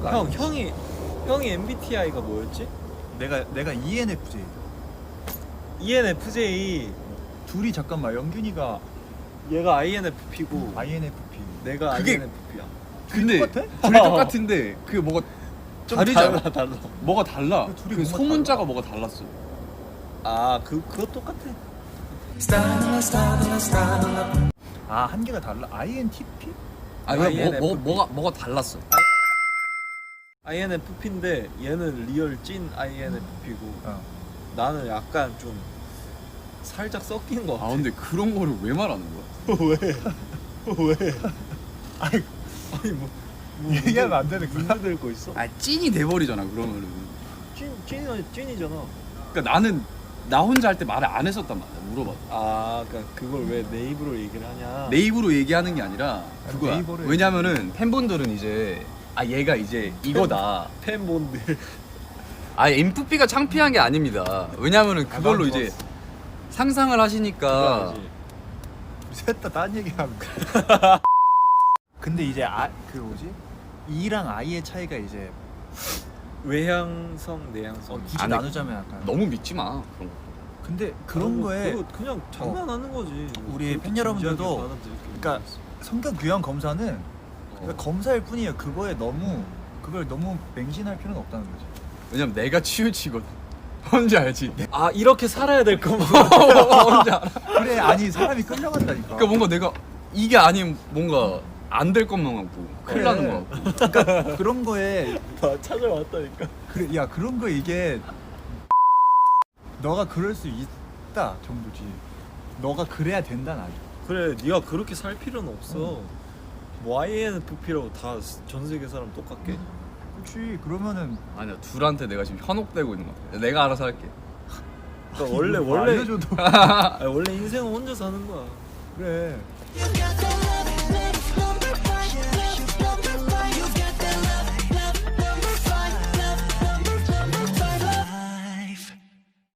거형 아니야? 형이 형이 MBTI가 뭐였지? 내가 내가 ENFJ. ENFJ 둘이 잠깐만 영균이가 얘가 INFP고 INFP. 내가 그게- INFP야. 근데 똑같아? 둘이 똑같은데 그 뭐가 좀 다르잖아. 달라 달라. 뭐가 달라. 그 둘이 그 뭔가 소문자가 뭐가 달랐어. 아그 그거 똑같아. 아 한 개가 달라. INTP? 아 뭐, 뭐, INFP. 뭐 뭐가 뭐가 달랐어. INFP인데 얘는 리얼 찐 INFP고 어. 나는 약간 좀 살짝 섞인 거아 같아. 근데 그런 거를 왜 말하는 거야? 왜? 왜? 아니 아니 뭐, 뭐 얘기하면 안 되는 거야? 문제 될거 있어? 아 찐이 돼버리잖아 그러면은. 찐 찐이 찐이잖아. 그러니까 나는 나 혼자 할 때 말을 안 했었단 말이야. 물어봐. 아 그러니까 그걸 왜 내 입으로 얘기를 하냐? 내 입으로 얘기하는 게 아니라 아니, 그거야. 네이버로 왜냐면은 팬분들은 이제 아 얘가 이제 이거다. 팬분들 아 MFP가 창피한 게 아닙니다. 왜냐면은 아, 그걸로 난 이제. 상상을 하시니까? 셋다딴 얘기하는 거. 근데 이제 아 그 뭐지? E랑 I의 차이가 이제 외향성 내향성. 어, 굳이 안 해. 나누자면 약간 너무 믿지 마 그런 거. 근데 그런 뭐 거에 그거 그냥 장난하는 거지. 뭐 우리 팬 여러분들도 그러니까. 성격 유형 검사는 어. 그러니까 검사일 뿐이에요. 그거에 너무 그걸 너무 맹신할 필요는 없다는 거지. 왜냐면 내가 치우치거든. 뭔지 알지? 아 이렇게 살아야 될 거면 뭔지 알아? 그래 아니 사람이 끌려간다니까. 그러니까 뭔가 내가 이게 아니면 뭔가 안 될 것만 같고 큰일. 나는 거 같고. 그러니까 그런 거에 다 찾아왔다니까. 그래 야 그런 거 이게 너가 그럴 수 있다 정도지. 너가 그래야 된다 는 아니야. 그래 네가 그렇게 살 필요는 없어. 뭐 INFP라고 다 전 세계 사람 똑같게. 그렇지 그러면은 아니야 둘한테 내가 지금 현혹되고 있는 것 같아. 내가 알아서 할게. 그러니까 원래 뭐 원래 알려줘도 아니, 원래 인생은 혼자 사는 거야. 그래.